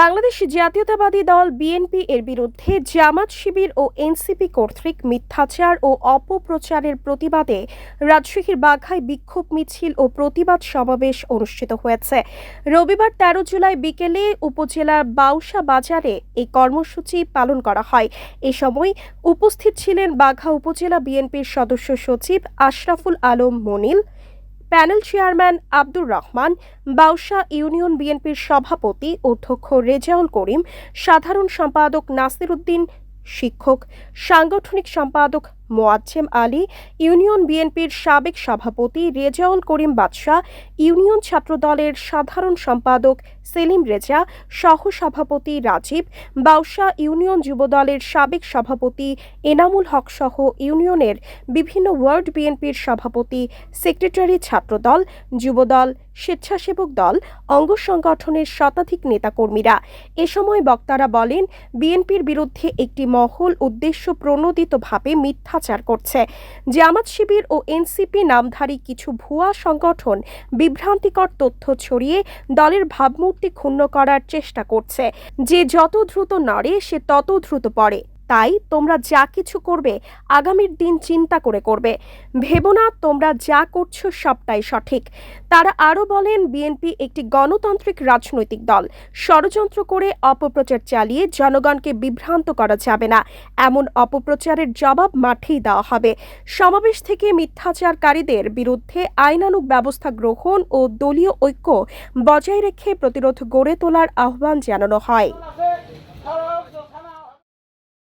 বাংলাদেশ জাতীয়তাবাদী দল বিএনপি এর বিরুদ্ধে জামাত শিবির ও এনসিপি কর্তৃক মিথ্যাচার ও অপপ্রচারের প্রতিবাদে রাজশাহীর বাঘায় বিক্ষোভ মিছিল ও প্রতিবাদ সমাবেশ অনুষ্ঠিত হয়েছে। রবিবার তেরো জুলাই বিকেলে উপজেলার বাউসা বাজারে এই কর্মসূচি পালন করা হয়। এ সময় উপস্থিত ছিলেন বাঘা উপজেলা বিএনপির সদস্য সচিব Ashraful Alam Monil panel chairman Abdur Rahman, Bausa union বিএনপির সভাপতি অধ্যক্ষ রেজাউল করিম, সাধারণ সম্পাদক নাসির উদ্দিন শিক্ষক, সাংগঠনিক সম্পাদক মোয়াজ্জেম আলী, ইউনিয়ন বিএনপির সাবেক সভাপতি রেজাউল করিম বাদশাহ, ইউনিয়ন ছাত্রদলের সাধারণ সম্পাদক সেলিম রেজা সহ সভাপতি রাজীব, বাউসা ইউনিয়ন যুবদলের সাবেক সভাপতি এনামুল হক সহ ইউনিয়নের বিভিন্ন ওয়ার্ড বিএনপির সভাপতি, সেক্রেটারি ছাত্রদল, যুবদল, স্বেচ্ছাসেবক দল, অঙ্গ সংগঠনের শতাধিক নেতাকর্মীরা। এ সময় বক্তারা বলেন, বিএনপির বিরুদ্ধে একটি মহল উদ্দেশ্য প্রণোদিতভাবে মিথ্যাচার করছে। জামাত শিবির ও এনসিপি নামধারী কিছু ভুয়া সংগঠন বিভ্রান্তিকর তথ্য ছড়িয়ে দলের ভাবমূর্তি ক্ষুণ্ণ করার চেষ্টা করছে। যে যত দ্রুত নড়ে, সে তত দ্রুত পড়ে। তাই তোমরা যা কিছু করবে আগামীর দিন চিন্তা করে করবে। ভেবো না, তোমরা যা করছ সবটাই সঠিক। তারা আরও বলেন, বিএনপি একটি গণতান্ত্রিক রাজনৈতিক দল। ষড়যন্ত্র করে অপপ্রচার চালিয়ে জনগণকে বিভ্রান্ত করা যাবে না। এমন অপপ্রচারের জবাব মাঠেই দেওয়া হবে। সমাবেশ থেকে মিথ্যাচারকারীদের বিরুদ্ধে আইনানুগ ব্যবস্থা গ্রহণ ও দলীয় ঐক্য বজায় রেখে প্রতিরোধ গড়ে তোলার আহ্বান জানানো হয়।